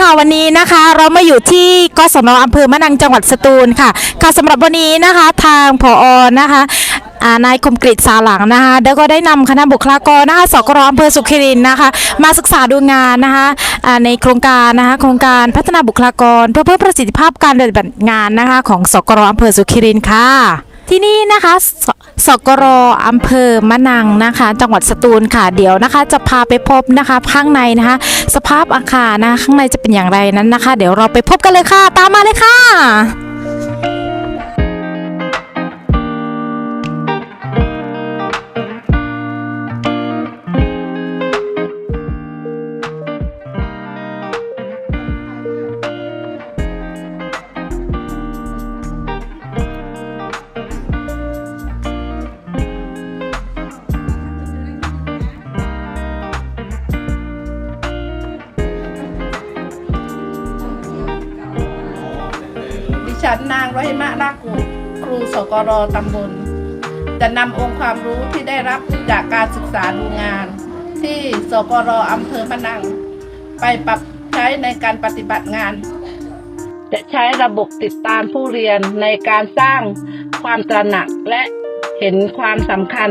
ค่ะวันนี้นะคะเรามาอยู่ที่กศนอำเภอมะนังจังหวัดสตูลค่ะ ค่ะสำหรับวันนี้นะคะทางผอนะคะานายคมกริตสาหลังนะคะแล้วก็ได้นำคณะบุคลากรนะคะสกรอำเภอสุขิรินนะคะ มาศึกษาดูงานนะคะในโครงการนะคะโครงการพัฒนาบุคลากร เพื่อเพิ่มประสิทธิภาพการปฏิบัติงานนะคะของสกรอำเภอสุขิรินค่ะ ที่นี่นะคะสสกรอำเภอมะนังนะคะ จังหวัดสตูลค่ะเดี๋ยวนะคะ จะพาไปพบนะคะข้างในนะคะ สภาพอาคารนะคะข้างในจะเป็นอย่างไรนั้นนะคะ เดี๋ยวเราไปพบกันเลยค่ะ ตามมาเลยค่ะ ฉันนางรหิมะนากูครูสกรตำบล จะนำองค์ความรู้ที่ได้รับจากการศึกษาดูงาน ที่สกรอำเภอมะนัง ไปปรับใช้ในการปฏิบัติงาน จะใช้ระบบติดตามผู้เรียนในการสร้างความตระหนักและเห็นความสำคัญ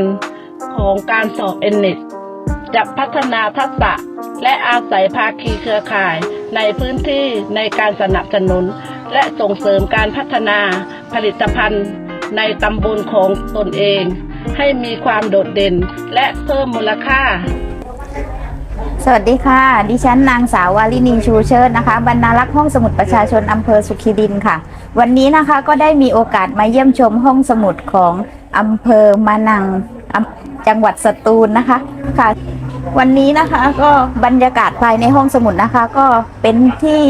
ของการสอบเอ็นเนจะพัฒนาทักษะและอาศัยภาคีเครือข่ายในพื้นที่ในการสนับสนุน และส่งเสริมการพัฒนาผลิตภัณฑ์ในตำบลของตนเอง ให้มีความโดดเด่นและเพิ่มมูลค่า สวัสดีค่ะ ดิฉันนางสาววาลินีชูเชิดนะคะ บรรณารักษ์ห้องสมุดประชาชนอำเภอสุขีรินค่ะ วันนี้นะคะก็ได้มีโอกาสมาเยี่ยมชมห้องสมุดของอำเภอมานังจังหวัดสตูลนะคะค่ะ วันนี้นะคะก็บรรยากาศภายในห้องสมุดนะคะ ก็เป็นที่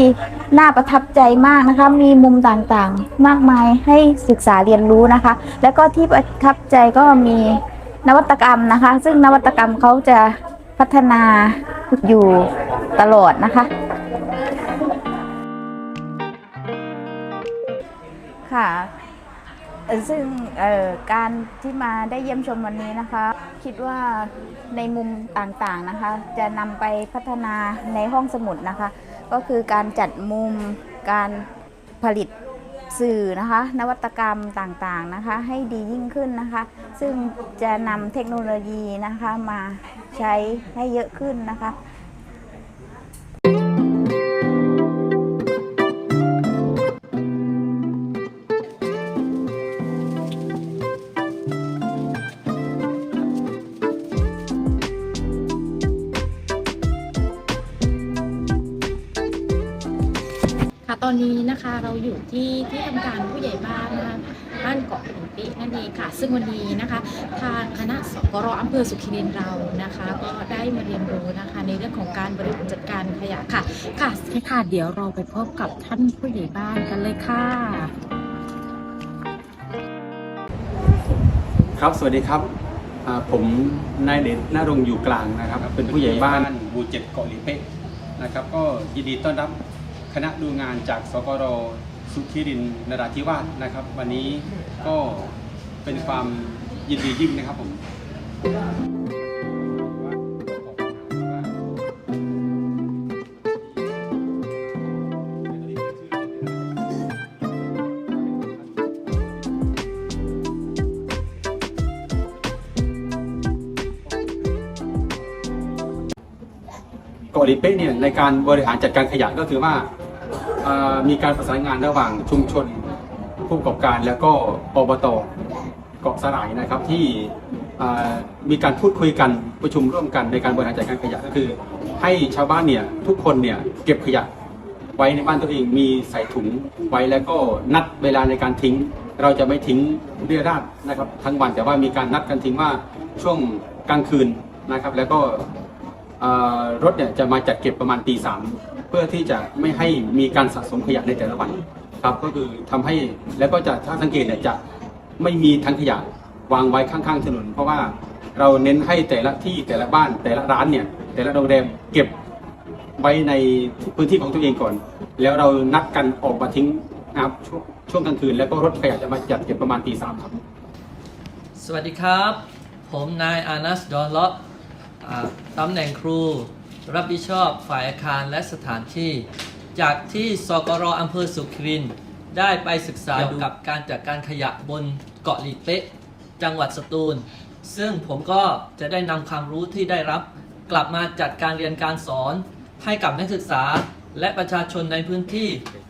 น่าประทับใจมากนะคะ มีมุมต่างๆ มากมายให้ศึกษาเรียนรู้นะคะ แล้วก็ที่ประทับใจก็มีนวัตกรรมนะคะ ซึ่งนวัตกรรมเขาจะพัฒนาอยู่ตลอดนะคะ ค่ะซึ่งการที่มาได้เยี่ยมชมวันนี้นะคะ คิดว่าในมุมต่างๆนะคะ จะนำไปพัฒนาในห้องสมุดนะคะ ก็คือการจัดมุมการผลิตสื่อนะคะ นวัตกรรมต่างๆนะคะ ให้ดียิ่งขึ้นนะคะ ซึ่งจะนำเทคโนโลยีนะคะมาใช้ให้เยอะขึ้นนะคะ ตอนนี้นะคะเราอยู่ที่ที่ทำการผู้ใหญ่บ้านนะคะบ้านเกาะหินปินั่นเองค่ะ ซึ่งวันนี้นะคะ ทางคณะสกรอำเภอสุขิรินเรานะคะ ก็ได้มาเรียนรู้นะคะ ในเรื่องของการบริหารจัดการขยะค่ะ ค่ะค่ะเดี๋ยวเราไปพบกับท่านผู้ใหญ่บ้านกันเลยค่ะ ครับสวัสดีครับผมนายเดชนารงอยู่กลางนะครับ เป็นผู้ใหญ่บ้านหมู่เจ็ดเกาะหลีเป๊ะนะครับ ก็ยินดีต้อนรับ คณะดูงานจากสกรสุขิรินนราธิวาสนะครับ วันนี้ก็เป็นความยินดียิ่งนะครับผม เกาหลีเป๊ะเนี่ยในการบริหารจัดการขยะก็คือว่ามีการประสานงานระหว่างชุมชนผู้ประกอบการแล้วก็อบตเกาะสลายนะครับที่มีการพูดคุยกันประชุมร่วมกันในการบริหารจัดการขยะก็คือ ให้ชาวบ้านเนี่ยทุกคนเนี่ยเก็บขยะไว้ในบ้านตัวเองมีใส่ถุงไว้แล้วก็นัดเวลาในการทิ้ง เราจะไม่ทิ้งเรียราดนะครับ ทั้งวันแต่ว่ามีการนัดกันทิ้งว่าช่วงกลางคืนนะครับ แล้วก็ รถเนี่ยจะมาจัดเก็บประมาณตีสามเพื่อที่จะไม่ให้มีการสะสมขยะในแต่ละวันครับก็คือทำให้แล้วก็จะถ้าสังเกตเนี่ยจะไม่มีทั้งขยะวางไว้ข้างๆถนน เพราะว่าเราเน้นให้แต่ละที่แต่ละบ้านแต่ละร้านเนี่ยแต่ละโรงแรมเก็บไว้ในพื้นที่ของตัวเองก่อน แล้วเรานัดกันออกมาทิ้งนะครับช่วงช่วงกลางคืน แล้วก็รถขยะจะมาจัดเก็บประมาณตีสามครับ สวัสดีครับ ผมนายอานัสดอนเลาะอ่า ตำแหน่งครู รับผิดชอบฝ่ายอาคารและสถานที่ จากที่สกรอำเภอสุขริน ได้ไปศึกษาเกี่ยวกับการจัดการขยะบนเกาะหลีเป๊ะ จังหวัดสตูล ซึ่งผมก็จะได้นำความรู้ที่ได้รับ กลับมาจัดการเรียนการสอน ให้กับนักศึกษาและประชาชนในพื้นที่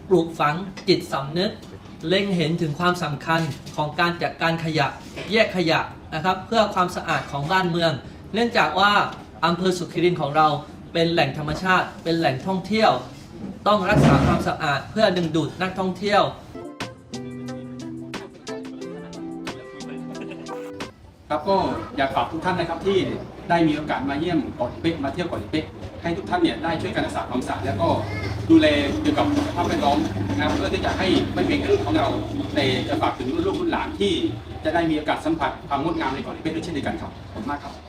ปลูกฝังจิตสำนึก เล็งเห็นถึงความสำคัญของการจัดการขยะแยกขยะนะครับ เพื่อความสะอาดของบ้านเมือง เนื่องจากว่าอำเภอสุขิรินของเราเป็นแหล่งธรรมชาติ เป็นแหล่งท่องเที่ยว ต้องรักษาความสะอาดเพื่อดึงดูดนักท่องเที่ยว ครับก็อยากฝากทุกท่านนะครับที่ได้มีโอกาสมาเยี่ยมเกาะลิเป๊ะมาเที่ยวเกาะลิเป๊ะให้ทุกท่านเนี่ยได้ช่วยกันรักษาความสะอาดแล้วก็ดูแลเกี่ยวกับสภาพแวดล้อมนะครับเพื่อที่จะให้ไม่เพียงแค่ของเราในจะฝากถึงรุ่นลูกรุ่นหลานที่จะได้มีโอกาสสัมผัสความงดงามในเกาะลิเป๊ะด้วยเช่นเดียวกันครับขอบคุณมากครับ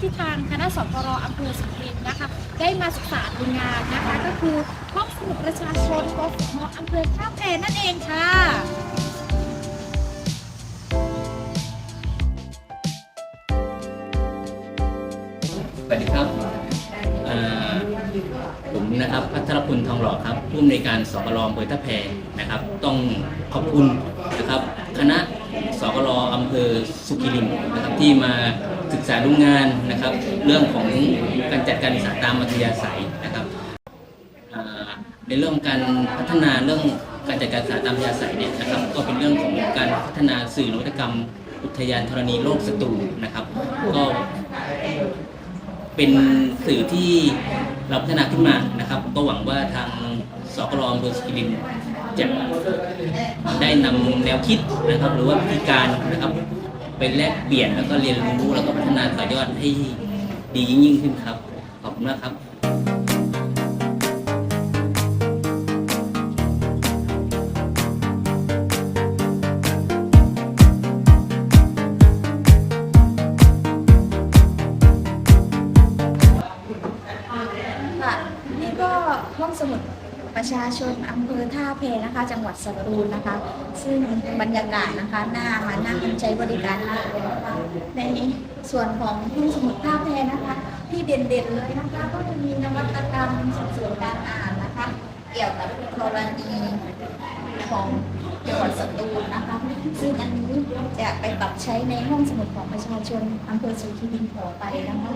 ที่ทางคณะสกรอำเภอสุรินทร์นะคะ ได้มาศึกษาดูงานนะคะ ก็คือห้องสมุดประชาชนกฟมอำเภอท่าแพนั่นเองค่ะสวัสดีครับผมนะครับพัทรพลทองหล่อครับผู้อำนวยการสกลอำเภอท่าแพนะครับ ต้องขอบคุณนะครับ คณะสกลอำเภอสุขิรินนะครับที่มา ศึกษาดูงานนะครับ เรื่องของการจัดการศึกษาตามมัธยาศัยนะครับในเรื่องการพัฒนาเรื่องการจัดการศึกษาตามมัธยาศัยเนี่ยนะครับ ก็เป็นเรื่องของการพัฒนาสื่อนวัตกรรม อุทยานธรณีโลกสตูนะครับ ก็เป็นสื่อที่เราพัฒนาขึ้นมานะครับ ก็หวังว่าทางสกรอำเภอสกิลินจะได้นำแนวคิดนะครับ หรือว่าวิธีการนะครับ ไปแลกเปลี่ยนแล้วก็เรียนรู้แล้วก็พัฒนาต่อยอดให้ดียิ่งขึ้นครับ ขอบคุณมากครับค่ะนี่ก็ห้องสมุดประชาชนอำ เพนะคะ จังหวัดสตูลนะคะ ซึ่งบรรยากาศนะคะน่ามานั่งใช้บริการมากเลยนะคะในส่วนของห้องสมุดท่าเพนะคะ ที่เด่นๆเลยนะคะ ก็จะมีนวัตกรรมส่วนการอ่านนะคะ เกี่ยวกับธรณีของจังหวัดสตูลนะคะ ซึ่งอันนี้จะไปปรับใช้ในห้องสมุดของประชาชนอำเภอสุขีรินต่อไปนะคะ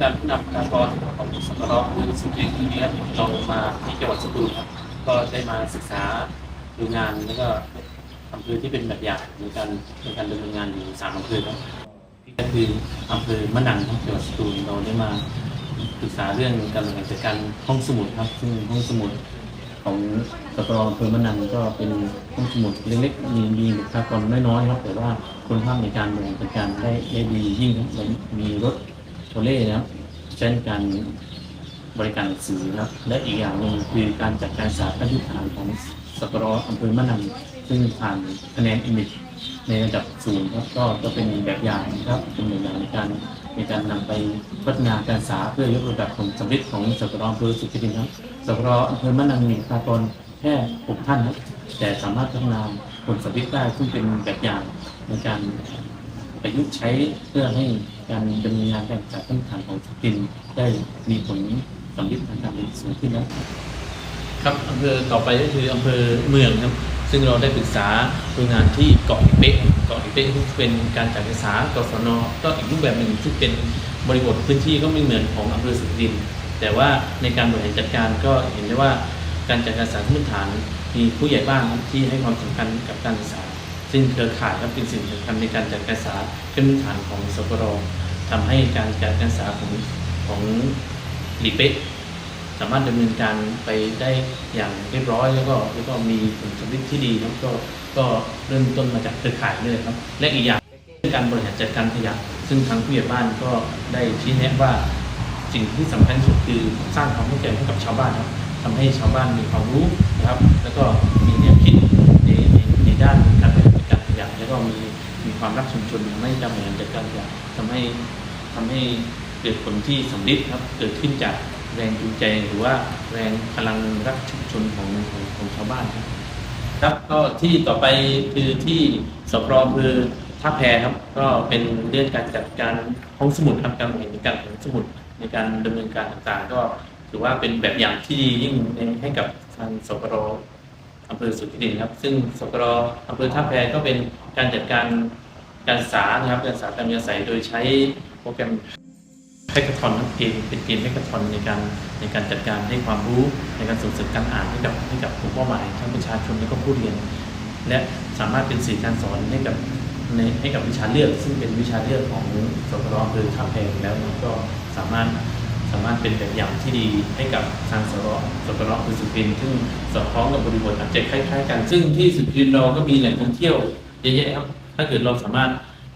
การนำการกรของสกรคือสิ่งที่ทีนี้ครับเรามาที่จังหวัดสตูลครับก็ได้มาศึกษาดูงานแล้วก็อำเภอที่เป็นแบบอย่างในการในการดำเนินงานอยู่สามอำเภอครับที่ก็คืออำเภอมะนังครับจังหวัดสตูลเราได้มาศึกษาเรื่องการบริหารจัดการห้องสมุดครับ ซึ่งห้องสมุดของสตรออำเภอมะนังก็เป็นห้องสมุดเล็กๆมีมีบุคลากรน้อยๆครับแต่ว่าคุณภาพในการบริหารจัดการได้ได้ดียิ่งครับมีรถ โทเล่นะครับใช้ในการบริการหนังสือนะครับ และอีกอย่างหนึ่งคือการจัดการสาธารณฐานของสตรออำเภอมะนังซึ่งผ่านคะแนนอิมิตในระดับสูงครับก็จะเป็นแบบอย่างนะครับเป็นแบบอย่างในการในการนำไปพัฒนาการศึกษาเพื่อยกระดับผลสำเร็จของสตรออำเภอสุขิรินครับสกรอำเภอมะนังมีบุคลากรแค่หกท่านครับแต่สามารถพัฒนาผลสำเร็จได้ซึ่งเป็นแบบอย่างในการ ประยุกต์ใช้เพื่อให้การดำเนินงานการศึกษาขั้นฐานของสุรินได้มีผลสำเร็จทางการเรียนสูงขึ้นนะครับอำเภอต่อไปก็คืออำเภอเมืองครับซึ่งเราได้ปรึกษาดูงานที่เกาะลิเป๊ะเกาะลิเป๊ะเป็นการจัดการศึกษากศนก็อีกรูปแบบหนึ่งซึ่งเป็นบริบทพื้นที่ก็ไม่เหมือนของอำเภอสุรินทร์แต่ว่าในการบริหารจัดการก็เห็นได้ว่าการจัดการศึกษาพื้นฐานมีผู้ใหญ่บ้านที่ให้ความสำคัญกับการศึกษา ซึ่งเครือข่ายก็เป็นสิ่งสำคัญในการจัดการศึกษาขึ้นฐานของสกรทำให้การจัดการศึกษาของของลิเป๊ะสามารถดำเนินการไปได้อย่างเรียบร้อย แล้วก็แล้วก็มีผลสำเร็จที่ดีครับก็ก็เริ่มต้นมาจากเครือข่ายนี่เลยครับ และอีกอย่างการบริหารจัดการขยะซึ่งทางผู้ใหญ่บ้านก็ได้ชี้แนะว่าสิ่งที่สำคัญที่สุดคือสร้างความเข้าใจให้กับชาวบ้านครับทำให้ชาวบ้านมีความรู้นะครับ แล้วก็มีแนวคิดในในในด้านการ ก็มีมีความรักชุมชนทำให้การบริหารจัดการขยะทำให้ทำให้เกิดผลที่สำลิดครับเกิดขึ้นจากแรงจูงใจหรือว่าแรงพลังรักชุมชนของของของชาวบ้านครับครับก็ที่ต่อไปคือที่สปรอำเภอท่าแพครับ ก็เป็นเรื่องการจัดการห้องสมุดครับการบริหารการของสมุดในการดำเนินการต่างๆ ก็ถือว่าเป็นแบบอย่างที่ดียิ่งให้กับทางสปร อำเภอสุขิรินครับ ซึ่งสปรอำเภอท่าแพก็เป็นการจัดการการศึกษานะครับการศึกษาตามยาศัยโดยใช้โปรแกรมแฮกเกอร์ทอนทั้งเกมเป็นเกมแฮกกอร์ทอนในการในการจัดการให้ความรู้ในการส่งเสริมการอ่านให้กับให้กับกลุ่มเป้าหมายทั้งประชาชนและก็ผู้เรียน และสามารถเป็นสื่อการสอนให้กับในให้กับวิชาเลือก ซึ่งเป็นวิชาเลือกของสปรอำเภอท่าแพแล้วก็สามารถ สามารถเป็นแบบอย่างที่ดีให้กับทางสปรสรอำเภอสุพรรณซึ่งสอดคล้องกับบริบทอาจจะคล้ายๆ กัน ซึ่งที่สุพรรณเราก็มีแหล่งท่องเที่ยวเยอะแยะครับ ถ้าเกิดเราสามารถ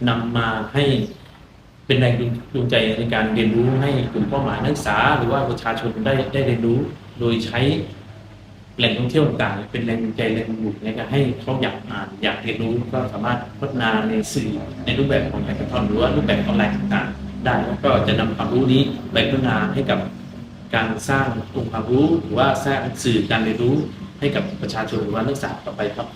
นำมาให้เป็นแรงจูงใจในการเรียนรู้ให้กลุ่มเป้าหมายนักศึกษา หรือว่าประชาชนได้ได้เรียนรู้ โดยใช้แหล่งท่องเที่ยวต่างๆเป็นแรงจูงใจแรงดึงดูดในการให้เขาอยากอ่านอยากเรียนรู้ก็สามารถพัฒนาในสื่อในรูปแบบของแพลตฟอร์มหรือว่ารูปแบบออนไลน์ต่าง ได้ก็จะนำความรู้นี้ไปพัฒนาให้กับการสร้างองค์ความรู้ หรือว่าสร้างสื่อการเรียนรู้ให้กับประชาชนหรือว่านักศึกษาต่อไปครับ